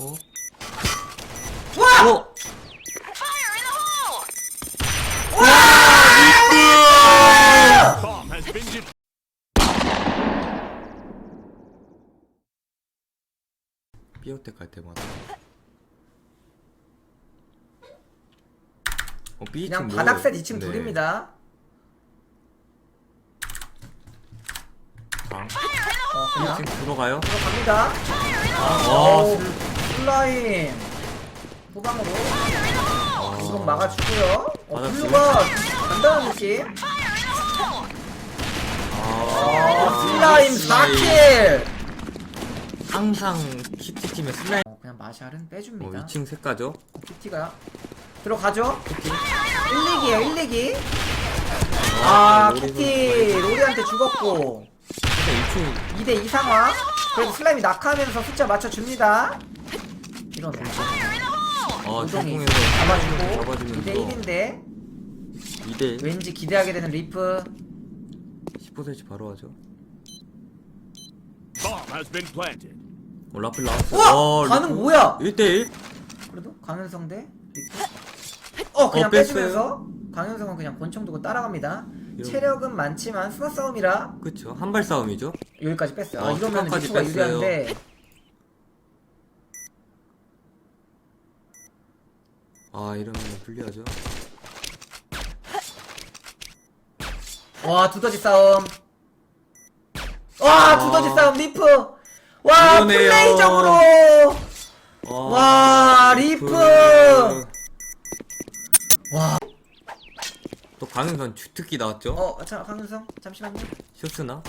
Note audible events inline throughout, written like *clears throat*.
어? 와! 어? 삐어때 갈 때마다 어, B 그냥 층 바닥셋 뭐- 2층 네. 둘입니다. 방. 어, 그냥 1층 들어가요? 들어갑니다. 아, 오, 슬 라임. 후방으로 구동 막아주고요. 어, 맞았어요. 블루가 간단한 느낌. 아, 어, 슬라임 4킬. 항상 키티팀의 슬라임 어, 그냥 마샬은 어, 빼줍니다. 2층 색가죠? 키티가 들어가죠. 키티. 1, 2기에요 1, 2기. 아, 로리 키티 로리한테 죽었고 일단 2층 2대 2 상황. 그래도 슬라임이 낙하하면서 숫자 맞춰줍니다. 이러네. 어, 우동이 중통에서 잡아주고 잡아주면서 2대 1인데 2대 왠지 기대하게 되는 리프 15cm 바로 하죠 Bomb has been planted. 어, 라플 나왔어 우와! 반응 뭐야? 1대1? 그래도 강현성 대 리프 어 그냥 어, 뺐어요. 빼주면서 강현성은 그냥 권총 두고 따라갑니다 이런- 체력은 많지만 수나 싸움이라 그쵸 한발 싸움이죠 여기까지 뺐어요 아, 어, 이러면 리프가 뺐어요. 유리한데 아 이러면 불리하죠 와 두더지 싸움 와 아. 두더지 싸움 리프 와 이러네요. 플레이적으로 와, 와, 리프! 와. 또 강은선 주 특기 나왔죠? 어, 자, 강윤성, 잠시만요. 쇼스나?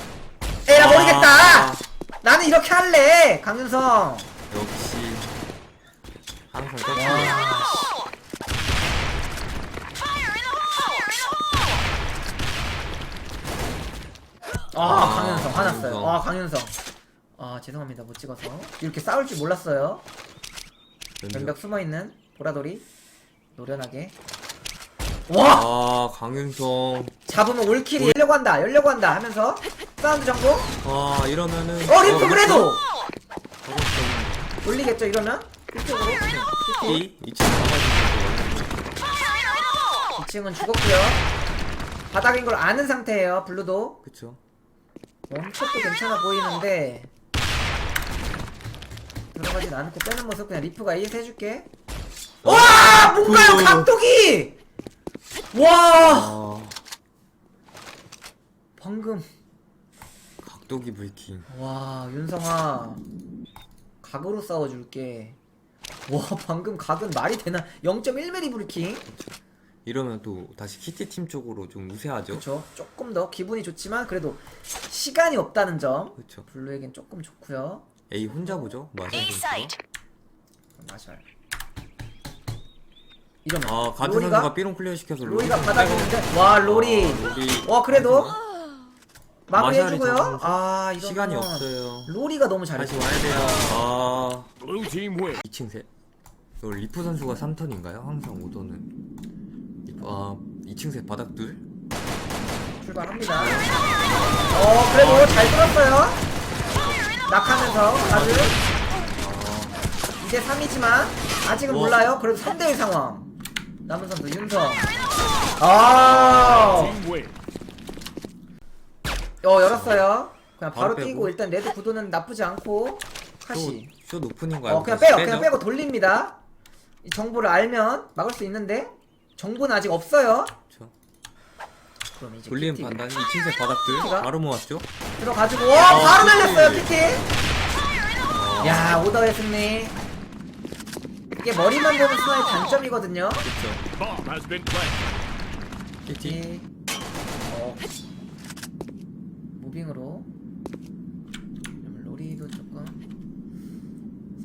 에라, 아. 모르겠다! 나는 이렇게 할래! 강윤성! 역시 항상 떴 와. 아, 강윤성, 화났어요. 강윤성. 아, 강윤성. 아, 죄송합니다. 못 찍어서. 이렇게 싸울 줄 몰랐어요. 왼벽 숨어 있는 보라돌이. 노련하게. 와! 아 강윤성 잡으면 올킬이 열려고 한다, 열려고 한다 하면서 사운드 정보? 아 이러면은 어, 리프 그래도! 저것도 올리겠죠, 이러면? 이쪽으로? 이 2층 가가지고 2층은 죽었고요 바닥인 걸 아는 상태예요, 블루도. 그쵸 원컷도 괜찮아 보이는데 들어가진 않고 빼는 모습 그냥 리프가 AS 해줄게. 와! 뭔가요? 그- 각도기! 와! 아 방금 각도기 브이킹. 와 윤성아. 각으로 싸워줄게. 와 방금 각은 말이 되나? 0.1mm 브리킹 이러면 또 다시 키티 팀 쪽으로 좀 우세하죠? 그쵸. 조금 더 기분이 좋지만 그래도 시간이 없다는 점 그쵸. 블루에겐 조금 좋고요. A 혼자 보죠? 마샬 선수 마샬. 이러면 아 가드 로리가? 선수가 삐롱 클리어 시켜서 로리가 좀 받아주는데? 와 로리. 아, 로리. 와 그래도? 마무리해주고요? 아 이러면 시간이 없어요. 로리가 너무 다시 잘했어 와야 돼요. 아. Blue team win. 2층 셋. 리프 선수가 3턴인가요? 항상 오더는 리프 아 2층 셋 바닥 둘 출발합니다. 어 그래도 잘 뚫었어요. 낙하면서 가드 2대 3이지만 아직은 어. 몰라요. 그래도 3대1 상황. 남은 선수 윤성. 아. 어 열었어요. 그냥 바로 바로 빼고. 뛰고 일단 레드 구도는 나쁘지 않고 카시 쇼 높은인가요? 어 그냥 빼요. 그냥 빼고 돌립니다. 이 정보를 알면 막을 수 있는데 정보는 아직 없어요 그쵸. 그럼 이제 돌리는 키티 판단 2층 셋 바닥 둘 키티가? 바로 모았죠 들어가지고 와 바로 키티. 날렸어요 키티 야 오더의 승리 이게 머리만 보는 수나의 단점이거든요 그쵸 Bomb has been planted. 키티 이- 어. 무빙으로 그러면 로리도 조금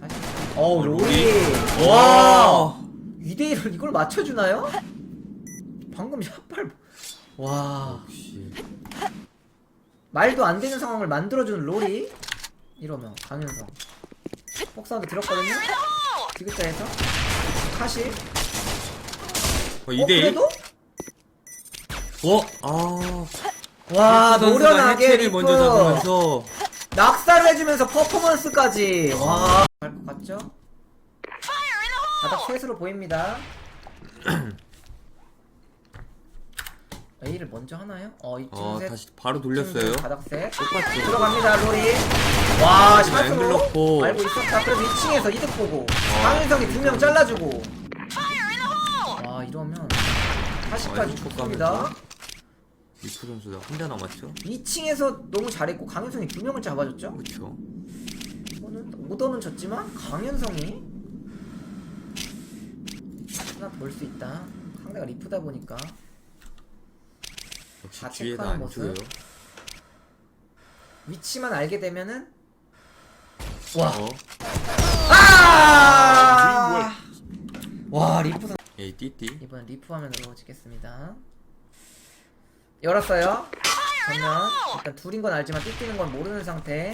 사실 어우 로리 와 2대1을 이걸 맞춰주나요? 방금 샷발 와. 역시. 말도 안 되는 상황을 만들어주는 로리. 이러면 강윤성. 폭사운드 들었거든요. 디귿자에서. 카시. 어, 어 2대1 그래도? 어? 아. 와 리프 선수가 노련하게 해체를 리프. 먼저 잡으면서. 낙사를 해주면서 퍼포먼스까지. 와. 할것 같죠? 바닥 셋으로 보입니다. *clears throat* A를 먼저 하나요? 어, 이쯤 어 셋. 다시 바로 돌렸어요 셋, 바닥 셋. 똑같죠 들어갑니다, 로리. 와, 아, 샷으로 앵글러포. 알고 있었다. 그래서 2층에서 이득 보고 어. 강윤성이 두 명 잘라주고. 와, 이러면 어, 40까지 이거 좋습니다. 리프 선수가 혼자 남았죠 2층에서 너무 잘했고 강윤성이 두 명을 잡아줬죠. 그쵸 이거는 오더는 졌지만 강윤성이 하나 볼 수 있다. 상대가 리프다 보니까 역시 다 뒤에다 체크하는 안 모습. 줘요 위치만 알게 되면은 와. 어? 아! 와 리프 선 에이 띠띠 이번엔 리프 화면으로 찍겠습니다. 열었어요. 전면 일단 둘인 건 알지만 띠뛰는 건 모르는 상태.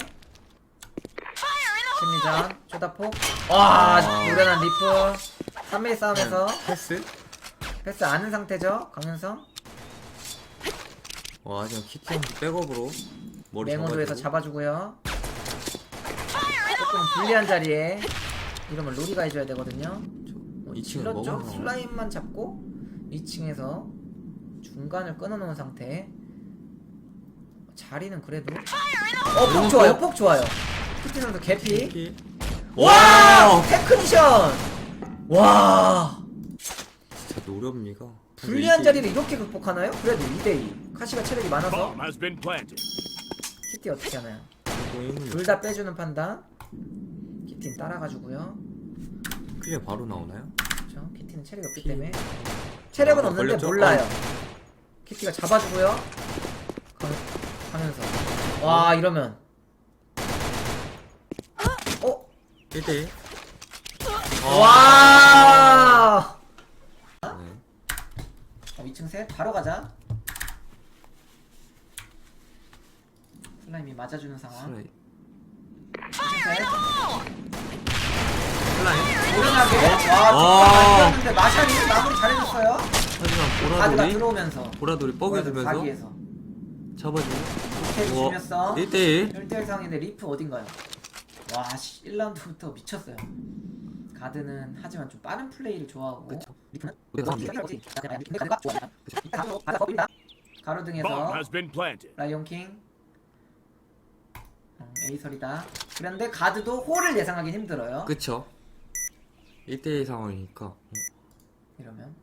심리전 쇼다폭. 와 아. 노련한 리프. 3일 싸움에서 패스? 패스 아는 상태죠 강윤성. 와 지금 키티 선수 백업으로 머리 맹호도에서 잡아주고 잡아주고요. 조금 불리한 자리에 이러면 로리가 해줘야 되거든요. 어, 2층은 질렀죠? 먹어서 슬라임만 잡고 2층에서 중간을 끊어놓은 상태. 자리는 그래도 어, 폭 좋아요, 폭 좋아요. 키티 선수 개피. 키 와! 테크니션! 와! 노련미가 불리한 자리를 이렇게 극복하나요? 그래도 2대2. 카시가 체력이 많아서 Bomb has been planted. 키티 어떻게 하나요? 둘 다 빼주는 판단. 키티는 따라가주고요. 클리어 바로 나오나요? 그렇죠. 키티는 체력이 없기 키- 때문에 체력은 아, 없는데 걸렸죠? 몰라요. 어. 키티가 잡아주고요. 가, 가면서 와 이러면 어? 1대1 와! 2층 셋 바로 가자. 슬라임이 맞아주는 상황. 2층 셋. 슬라이 오른하게 와 아. 뒷방 맞았는데 마샬이 마무리 잘해줬어요. 하지만 가드가 보라돌이 들어오면서 보라돌이 뻐겨주면서 사기에서 잡아주고 오케이 우와 주면서 1대1 1대1 상인데 리프 어딘가요? 와, 씨, 1라운드부터 미쳤어요. 가드는 하지만 좀 빠른 플레이를 좋아하고 그쵸. 리프는 우리가 어디? 하면 어디? 근데 가드가 좋아요. 가드 바닥 겁니다. 가로 Bomb 등에서 has been planted. 라이온킹 음, 에이설이다. 그런데 가드도 홀을 예상하기 힘들어요. 그쵸 1대1 상황이니까 어, 이러면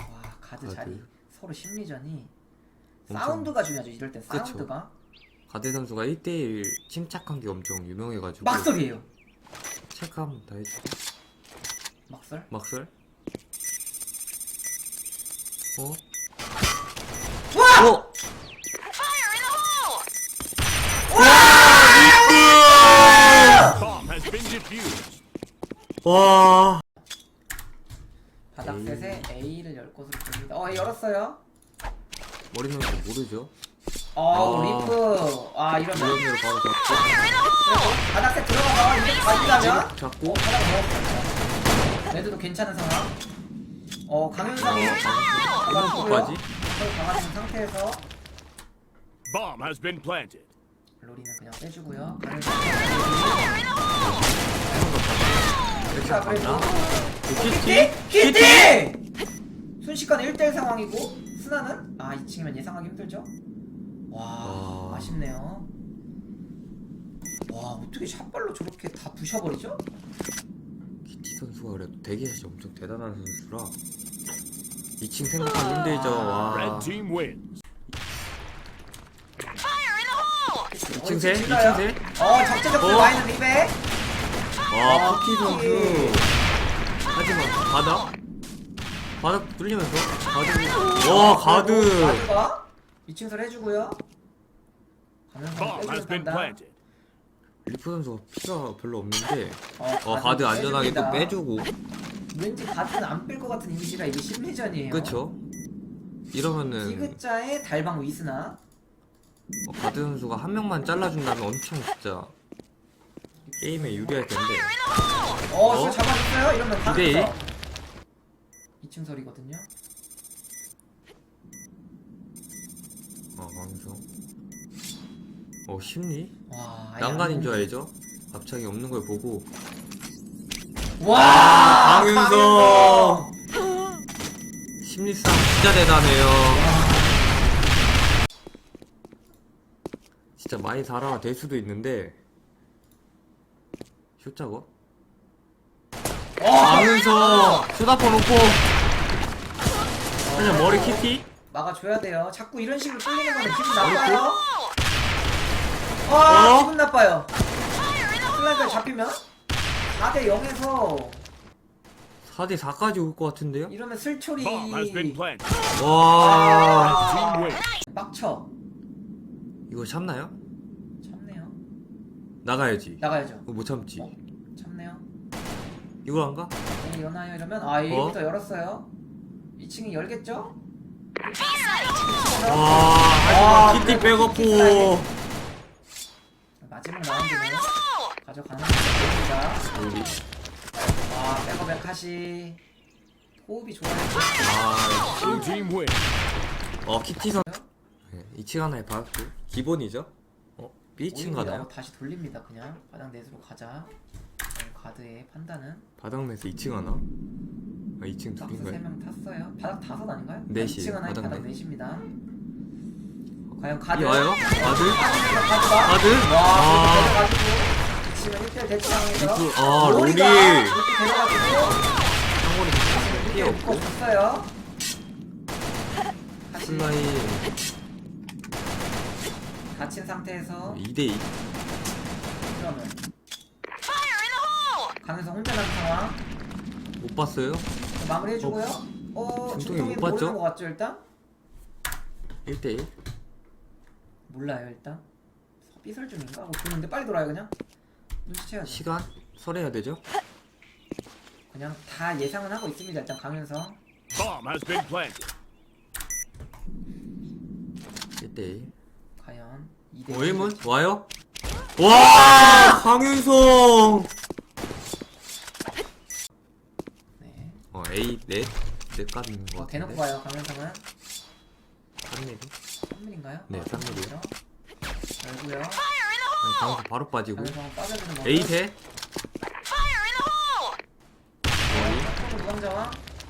와 가드, 가드. 자리 서로 심리전이 엄청- 사운드가 중요하죠. 이럴 땐 그쵸. 사운드가 가드 선수가 1대1 침착한 게 엄청 유명해가지고 막설이에요. 체크 한번 다 해줘 막설? 막설 어? 와! 어? Bomb has been defused. 와 바닥 에이. 셋에 A를 열 것으로 보입니다. 어, A 열었어요. 머리 넣는 거 모르죠? 어, 아. 리프. 아, 이러면. 무릎으로 바로 잡고 그래도 바닥 셋 들어가서 이제 가지려면. 잡고 바닥 먹었어요. 레드도 괜찮은 상황. 어, 강윤성이. 이번까지 그걸 강화된 상태에서 Bomb has been planted. 로리는 그냥 빼주고요. 자, 그래도. 키티? 키티! 순식간에 1대1 상황이고, 스나는? 아, 2층이면 예상하기 힘들죠? 와, 와. 아쉽네요. 와, 어떻게 샷발로 저렇게 다 부셔버리죠? 키티 선수가 그래도 대기샷이 엄청 대단한 선수라 2층 생각하기 힘들죠 와 Red team wins. 2층 세? 2층 질러요. 세? 어, 적재적소에 어? 와있는 리베. 와 아, 쿠키 선수 쿠키. 하지만 바닥 바닥 뚫리면서 가드 와 가드 가드가 2층설 해주고요. 가면서 Bomb has 빼주는 been 판단. planted. 리프 선수가 피가 별로 없는데 어, 어 가드 안전하게 또. 빼주고 왠지 가드는 안 뺄 것 같은 이미지라 이게 심리전이에요. 그쵸? 이러면은 디귿자의 달방 위스나 어, 가드 선수가 한 명만 잘라준다면 엄청 진짜 게임에 유리할 텐데 어, 어? 저 잡아줬어요? 이러면 이대 일? 가면서 2층 설이거든요. 어 방송 어 심리? 와, 아예 난간인 안 줄. 알죠? 갑자기 없는 걸 보고. 와! 강윤성 심리싸움 진짜 대단해요. 진짜 많이 살아가 될 수도 있는데. 슛 작업 강윤성 슛아퍼 놓고. 그냥 머리 키티 막아줘야 돼요. 자꾸 이런 식으로 뚫리는 거는 기분 나빠요. 아 어? 기분 나빠요. 슬라이드 잡히면 4대 0에서 4대 4까지 올 것 같은데요? 이러면 슬초리 Bomb has been planted. 와 Team. 빡쳐. 이거 참나요? 참네요. 나가야지 나가야죠. 이거 못 참지 어? 참네요. 이거 안 가? 네, 연하요 이러면 아 A부터 열었어요. 2층이 열겠죠? 와 아, 키티 키티 백업포 마지막 라운드는 가져가는. 우리 와 백업의 카시 호흡이 좋아요. 아 Blue team wins. 어 키티선 네, 2층 하나에 박고 기본이죠? 어? B층 오히려 가나요? 다시 돌립니다. 그냥 바닥 넷으로 가자. 어, 가드의 판단은 바닥내서 2층 하나? 아 2층 박스 둘인가요? 3명 탔어요. 바닥 다섯 아닌가요? 넷이, 2층 하나에 바닥 바닥 넷. 넷입니다. 어, 과연 가드 이 와요? 아들? 가드가 아들? 와 아. 내려가지고 2층은 1대1 대치 상황에서 리프- 아, 로리가 로리. 이렇게 데려가지고 상골이 피해 이렇게 없고 묶어 줬어요. 다시 슬라임 갇힌 상태에서 2대2 그러면 강현성 혼자 남은 상황 못 봤어요? 마무리 해주고요. 어, 중통이 중통이 못 봤죠? 모르는 것 같죠 일단? 1대1 몰라요 일단. 삐설 중인가? 뭐 보는데 빨리 돌아요 그냥. 눈치채야죠. 시간? 설해야 되죠? 그냥 다 예상은 하고 있습니다 일단 강현성. Bomb has been planted. 1대1 과연 2대 5일문 와요? 와 강윤성 네. 어 A 넷? 넷 까는 거 어, 대놓고 같은데 봐요 강현성은 3mm 3mm인가요? 네, 3mm 요. 열고요. 아니, 강윤성 바로 빠지고 강현성은 거. A 셋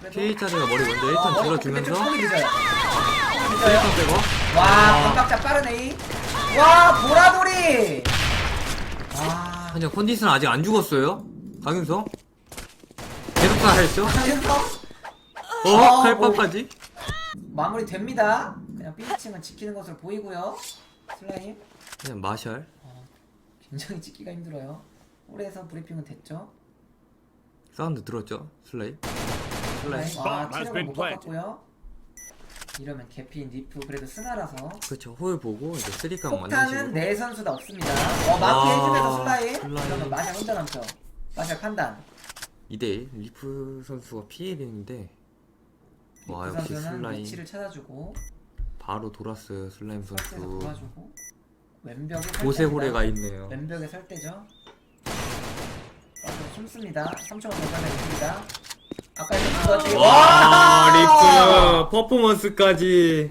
머리 먼저 1턴 질러주면서 손이 늦어요. 손이 1턴 늦어요. 빼고 와 아. 반박자 빠른 A. 와 보라돌이. 와 아니야 컨디션 아직 안 죽었어요 강윤성 계속 살아있죠? 강현성 어? 아, 칼빵까지? 마무리 됩니다. 그냥 B층은 지키는 것으로 보이고요. 슬라임 그냥 마샬 굉장히 찍기가 힘들어요. 홀에서 브리핑은 됐죠. 사운드 들었죠? 슬레이 슬레이 슬라임 와 체력을 못. 바꿨고요. 이러면 개피 니프 그래도 스나라서 그렇죠 홀 보고 이제 쓰리깡 폭탄은 만드시고 네 선수 다 없습니다. 어 마크 아, 해주면서 슬라임 슬라임. 이러면 마샬 혼자 남죠. 마샬 판단. 2대1 리프 선수가 피해인데 와그 역시 슬라임 위치를 찾아주고 바로 돌았어요 슬라임 설대에서 선수 도와주고 왼벽에 고세고래가 설대입니다. 있네요 왼벽에 설대죠. 어, 숨습니다. 3초간 더 가면 아까 했던 그거지. 와 리프 퍼포먼스까지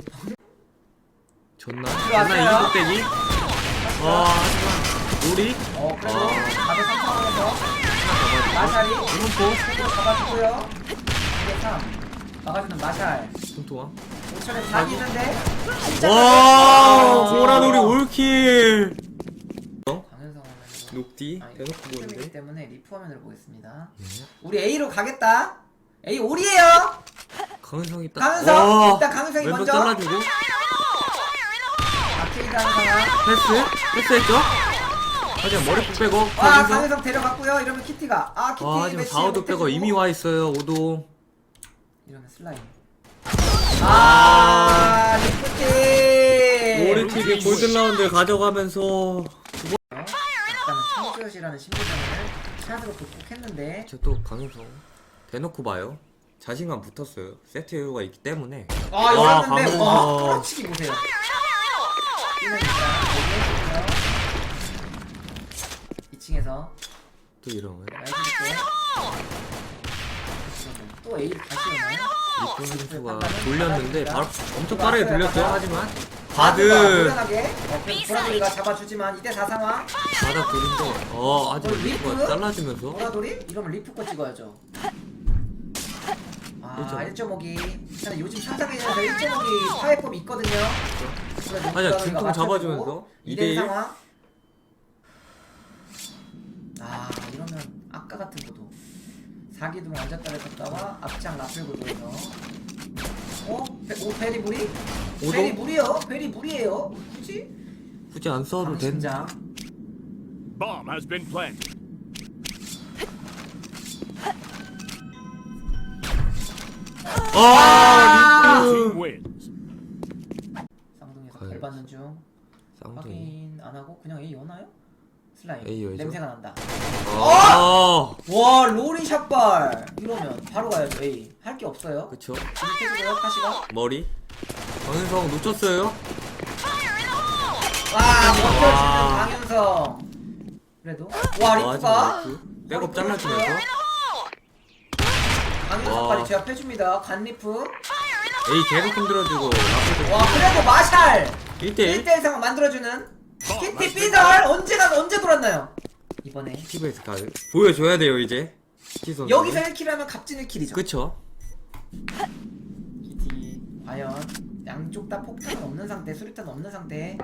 좋나? 들어왔어요. 좋나 이 꼭대기? 와 하지만 우리 어 그래도 아. 다들 3상황에서 마샬이 이문포 잡아주고요. 2대 3 막아주는 마샬. 손통아 5천에 4기 있는데 와 보라돌이 올킬 강현성 화면으로 녹디 아니, 대놓고 보는데 때문에 리프 화면을 보겠습니다. 네. 우리 A로 가겠다. A 올이에요. 강은성이 딱 강은성 와, 일단 강은성이 왼쪽 먼저 잘라주고 아케이드 하는 상황. 패스 패스했죠? 하지만 머리폭 빼고 와 강은성 데려갔고요. 이러면 키티가 아 키티 와 하지만 매치 4호도 못해주고. 빼고 이미 와 있어요 5도 이러면 슬라임. 아 리프티. 우리 팀이 골든 라운드 가져가면서 약간은 창조시라는 심리전을 샷으로 극복했는데 저 또 강은성 대놓고 봐요 자신감 붙었어요 세트 여유가 있기 때문에 아 와, 이랬는데 와 강은성. 끌어치기 보세요. 뛰어냅니다. 여기 2층에서 또 이러면 내가 해줄게. 또 A 다시? 리프 선수가 돌렸는데 바로 엄청 빠르게 돌렸어요. 하지만 바드! 노련하게 어, 보라돌이가 잡아주지만 2대4 상황 바닥 둘인데 어 아직 어, 리프? 리프가 잘라주면서. 보라돌이? 이러면 리프 거 찍어야죠. 아 1.5기 근데 요즘 상상에서 1.5기 파해법이 있거든요. 그래서 아니야, 보라돌이가 중통 잡아주면서. 2대1 2대1. 상황. 아 이러면 아까 같은 구도 사기둥 앉았다를 쳤다가 앞장 라플 구도에서 어? 베, 오 베리 무리? 오동? 베리 무리요? 베리 무리예요? 굳이? 굳이 안 써도 된 강심장 Bomb has been planted. 아 Team 리프 wins. 쌍둥이에서. 별 받는 중 쌍둥이 확인 안 하고 그냥 A 여나요? 슬라임 A 여죠? 냄새가 난다. 아와 로리 샷발! 이러면 바로 가야죠 A. 할 게 없어요. 그쵸? 이렇게 카시가. 머리? 강현성 놓쳤어요? 와 와. 강현성. 그래도? 와 아, 리프가? 지금 리프? 백업 잘라주면서? 강현성까지 와. 제압해줍니다. 간리프. A 계속 흔들어주고 와 그래도 마샬! 1대1 1대1 상황 만들어주는 어, 키티 맞습니다. 삐들 언제 가 언제 돌았나요? 이번에. TV에서 가드 보여줘야 돼요 이제. 시선 여기서 1킬 하면 값진 1킬이죠. 그쵸. 키티 과연 양쪽 다 폭탄은 없는 상태 수류탄 없는 상태.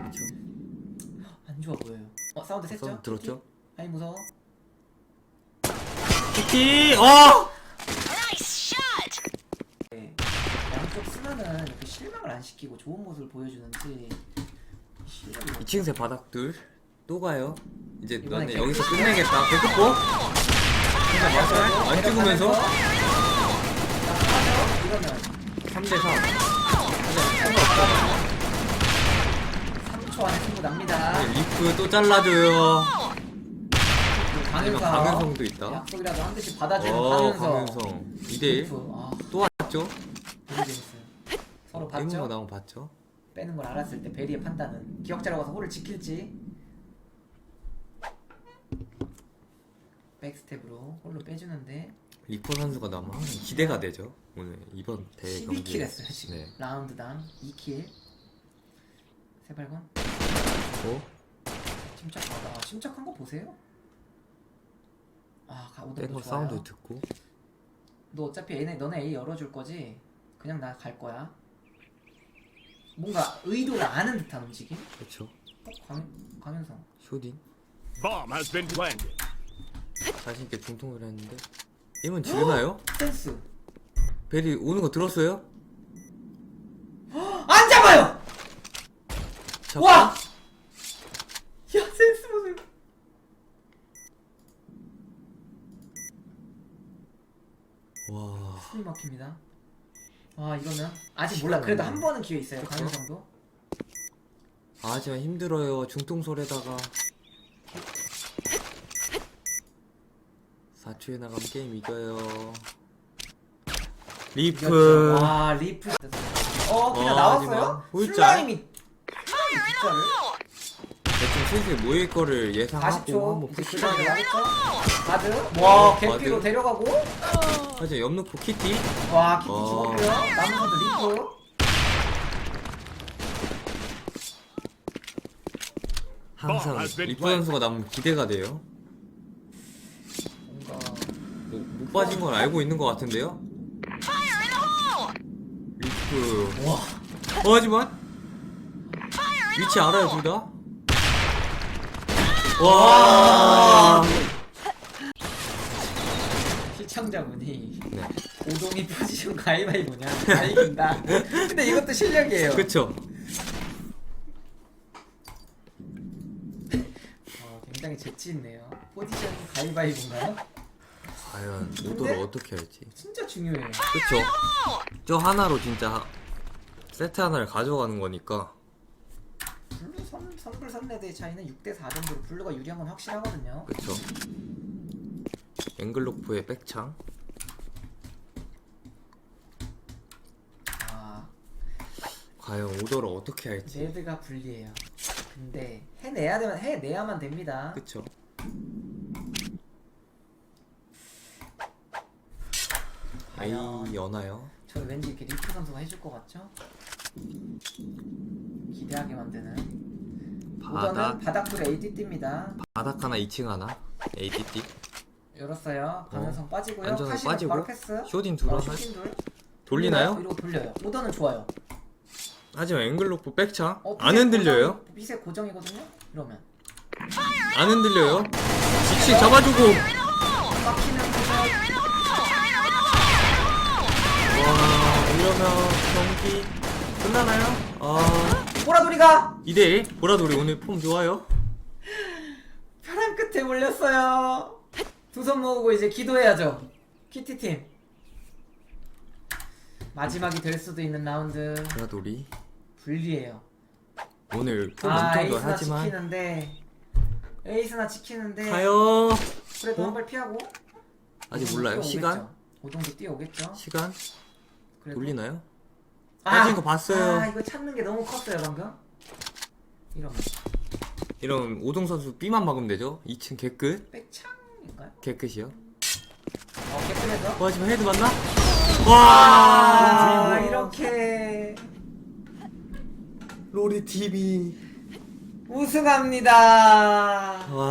안 좋아 보여요. 어 사운드 셌죠? 사운드 들었죠? 아니 무서워. 키티! 어! 네. 양쪽 쓰면은 이렇게 실망을 안 시키고 좋은 모습을 보여주는지 2층새 바닥들 또 가요. 이제 너네. 여기서 끝내겠다. 개급보 안 찍으면서. 이러면 3대3 3초 안에 승부 납니다. 리프 또 잘라줘요. 강현성. 강현성도 있다. 약속이라도 한 대씩 받아주는 어 강현성. 강현성. 2대1 리프. 아. 또 왔죠? 서로 봤죠? 나온 거 봤죠? 빼는 걸 알았을 때 베리의 판단은 기억자로 가서 홀을 지킬지 백스텝으로 홀로 빼주는데 리퍼 선수가 항상 기대가 되죠. 오늘 이번 대회 12킬 경기 했어요 지금 네. 라운드당 2킬. 세발건 어? 침착하다. 아, 침착한 거 보세요. 아 가- 오늘 뺀거 좋아요. 사운드 듣고. 너 어차피 얘네 너네 A 열어줄 거지? 그냥 나 갈 거야 뭔가 의도를 아는 듯한 움직임 그쵸 어? 강, 강현성 쇼딘 Bomb has been planted. 자신 있게 중통을 했는데 이건 지르나요? 센스 베리 오는 거 들었어요? 안 잡아요! 잡고? 와! 야 센스 보세요 와 숨이 막힙니다 와 이거는? 아직 몰라. 그래도 한 번은 기회 있어요. 그쵸? 강현성도? 아, 하지만 힘들어요. 중통솔에다가 4초에 나가면 게임 이겨요. 리프. 와 리프. 어 그냥 어, 나왔어요? 하지만. 홀짝. 슬라임이. 대충 슬슬 모일 거를 예상하고 40초 한번 이제 그다음에 하겠죠? 바드. 와, 와 개피로 바드. 데려가고. 하지만 옆놓고 키티. 와 키티 어. 죽었고요. 남은 선수 리프. 항상 has been 리프 선수가 남으면 기대가 돼요. 뭔가. 뭐, 못 빠진 건 알고 있는 것 같은데요? 리프. 와. 어, 하지만 위치 알아요 둘 다? 와. 시청자분이 네. 오동이 포지션 가위바위보냐? 다 이긴다. 근데 이것도 실력이에요. 그쵸. 어, 굉장히 재치 있네요. 포지션 가위바위보인가요? 과연 오도를 어떻게 할지. 진짜 중요해요. 그쵸. 저 하나로 진짜 세트 하나를 가져가는 거니까 선불 선레드의 차이는 6대4 정도로 블루가 유리한 건 확실하거든요. 그쵸. 앵글로프의 백창. 아. 과연 오더를 어떻게 할지. 레드가 불리해요. 근데 해내야 되면 해내야만 됩니다. 그쵸. 과연 A 연하요 저는 왠지 이렇게 리프 선수가 해줄 것 같죠? 기대하게 만드는 바닥. 오더는 바닥돌 ADD입니다. 바닥 하나 2층 하나? ADD 열었어요. 가능성 빠지고요. 안전하게 카시는 빠지고? 바로 패스. 쇼딘 둘 어, 하나 쇼딘 둘. 돌리나요? 이러고 돌려요. 오더는 좋아요. 하지만 앵글로프 백창 어, 안 빛의 흔들려요? 고정, 빛의 고정이거든요? 이러면. 안 흔들려요? 지치 잡아주고. 막히는 고정 와 이러면 경기 끝나나요? 아 보라돌이가? 2대1 보라돌이 오늘 폼 좋아요? 벼랑 끝에 몰렸어요. 두 손 모으고 이제 기도해야죠. 키티팀. 마지막이 될 수도 있는 라운드. 보라돌이. 불리해요. 오늘 폼 아 엄청 에이스나 좋아하지만. 지키는데. 에이스나 지키는데. 가요. 그래도 어? 한 발 피하고. 아직 몰라요? 시간? 오정도 뛰어오겠죠. 시간? 그래도- 돌리나요? 아! 빠진 거 봤어요. 아 이거 찾는 게 너무 컸어요 방금. 이러면 이런 오동 선수 B만 막으면 되죠? 2층 개끝? 백창인가요? 개끝이요? 어 깨끗해서? 어 하지만 헤드 맞나? 와! 아 이렇게. 로리 TV 우승합니다